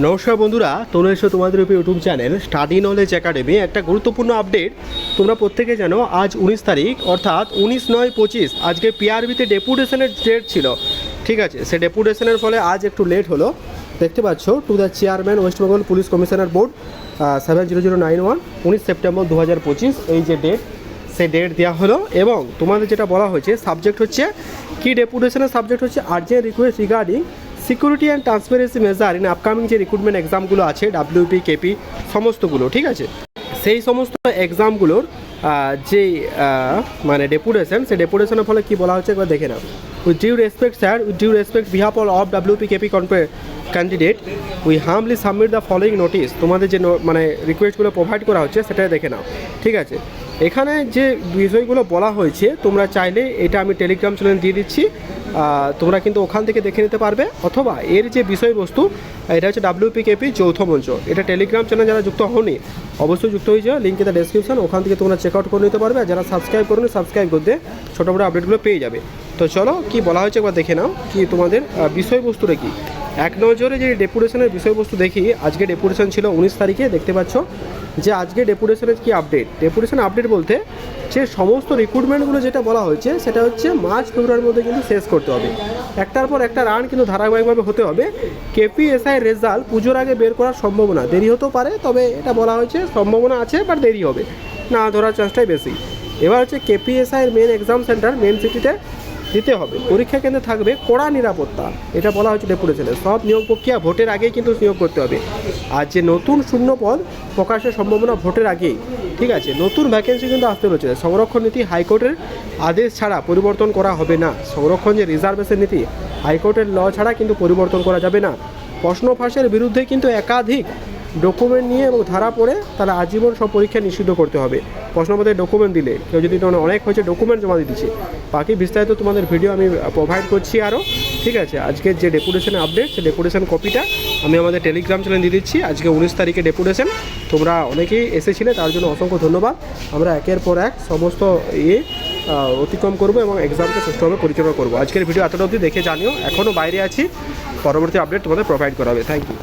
নমস্কার বন্ধুরা, তোমরা এসো তোমাদের উপর YouTube channel study knowledge academy একটা গুরুত্বপূর্ণ আপডেট তোমরা প্রত্যেকে জানো, আজ উনিশ তারিখ, অর্থাৎ উনিশ নয় পঁচিশ, আজকে পিআরবিতে ডেপুটেশনের ডেট ছিল। ঠিক আছে সে ডেপুটেশনের ফলে আজ একটু লেট হলো। দেখতে পাচ্ছ to the chairman West Bengal police commissioner board seven zero zero nine one উনিশ সেপ্টেম্বর দু হাজার পঁচিশ, এই যে ডেট সে ডেট দেওয়া হলো। এবং তোমাদের যেটা বলা হয়েছে সাবজেক্ট হচ্ছে, কি ডেপুটেশনের সাবজেক্ট হচ্ছে urgent request regarding security and transparency measure in upcoming যে রিক্রুটমেন্ট এক্সামগুলো আছে ডাব্লিউপি কেপি সমস্তগুলো, ঠিক আছে? সেই সমস্ত এক্সামগুলোর যে মানে ডেপুটেশন সেই ডেপুটেশনের ফলে কী বলা হচ্ছে একবার দেখে নাও। With due respect sir with due respect behalf all of WP KP candidate we humbly submit the following notice তোমাদের যে মানে রিকোয়েস্টগুলো প্রোভাইড করা হচ্ছে সেটা দেখে নাও। ঠিক আছে? এখানে যে বিষয়গুলো বলা হয়েছে, তোমরা চাইলে এটা আমি টেলিগ্রাম চ্যানেল দিয়ে দিচ্ছি। তোমরা কিন্তু ওখান থেকে দেখে নিতে পারবে। অথবা এর যে বিষয়বস্তু, এটা হচ্ছে ডাব্লিউপিকেপি যৌথ মঞ্চ। এটা টেলিগ্রাম চ্যানেল যারা যুক্ত হওনি, অবশ্যই যুক্ত হয়ে যাও। লিঙ্ক দ্য ডেসক্রিপশন ওখান থেকে তোমরা চেক আউট করে নিতে পারবে। আর যারা সাবস্ক্রাইব করুন সাবস্ক্রাইব করতে ছোটো বড়ো আপডেটগুলো পেয়ে যাবে। তো চলো, কি বলা হয়েছে একবার দেখে নাও, কি তোমাদের বিষয়বস্তুটা কি? এক নজরে যে ডেপুটেশনের বিষয়বস্তু দেখি, আজকে ডেপুটেশন ছিল উনিশ তারিখে, দেখতে পাচ্ছ যে আজকে ডেপুটেশনের কি আপডেট ডেপুটেশন আপডেট বলতে যে সমস্ত রিক্রুটমেন্টগুলো যেটা বলা হয়েছে, সেটা হচ্ছে মার্চ ফেব্রুয়ারির মধ্যে কিন্তু শেষ করতে হবে। একটার পর একটা রান কিন্তু ধারাবাহিকভাবে হতে হবে। কেপিএসআই রেজাল্ট পুজোর আগে বের করার সম্ভাবনা দেরি হতেও পারে, তবে এটা বলা হয়েছে সম্ভাবনা আছে বাট দেরি হবে। না ধরার চান্সটাই বেশি। এবার হচ্ছে কেপিএসআই এর মেন এক্সাম সেন্টার মেন সিটিতে দিতে হবে। পরীক্ষা কেন্দ্রে থাকবে কড়া নিরাপত্তা। এটা বলা হয়েছে ডেপুটেশনে সব নিয়োগ প্রক্রিয়া ভোটের আগেই কিন্তু নিয়োগ করতে হবে। আর যে নতুন শূন্য পদ প্রকাশের সম্ভাবনা ভোটের আগেই, ঠিক আছে? নতুন ভ্যাকেন্সি কিন্তু আসতে রয়েছে। সংরক্ষণ নীতি হাইকোর্টের আদেশ ছাড়া পরিবর্তন করা হবে না। সংরক্ষণ যে রিজার্ভেশন নীতি, হাইকোর্টের ল ছাড়া কিন্তু পরিবর্তন করা যাবে না। প্রশ্ন ফাঁসের বিরুদ্ধে কিন্তু একাধিক ডকুমেন্ট নিয়ে এবং ধারা পড়ে তারা আজীবন সব পরীক্ষা নিষিদ্ধ করতে হবে। প্রশ্নপত্রে ডকুমেন্ট দিলে, কেউ যদি অনেক হয়েছে ডকুমেন্ট জমা দিয়ে দিচ্ছি। বাকি বিস্তারিত তোমাদের ভিডিও আমি প্রোভাইড করছি আরও ঠিক আছে? আজকের যে ডেপুটেশন আপডেট সেই ডেপুটেশন কপিটা আমি আমাদের টেলিগ্রাম চ্যানেল দিয়ে দিচ্ছি। আজকে উনিশ তারিখে ডেপুটেশন তোমরা অনেকেই এসেছিলে, তার জন্য অসংখ্য ধন্যবাদ। আমরা একের পর এক সমস্ত ইয়ে অতিক্রম করব এবং এক্সামকে সুষ্ঠুভাবে পরিচালনা করব। আজকের ভিডিও এতটা অবধি দেখে জানিও। এখনও বাইরে আছি। পরবর্তী আপডেট তোমাদের প্রোভাইড করা হবে। Thank you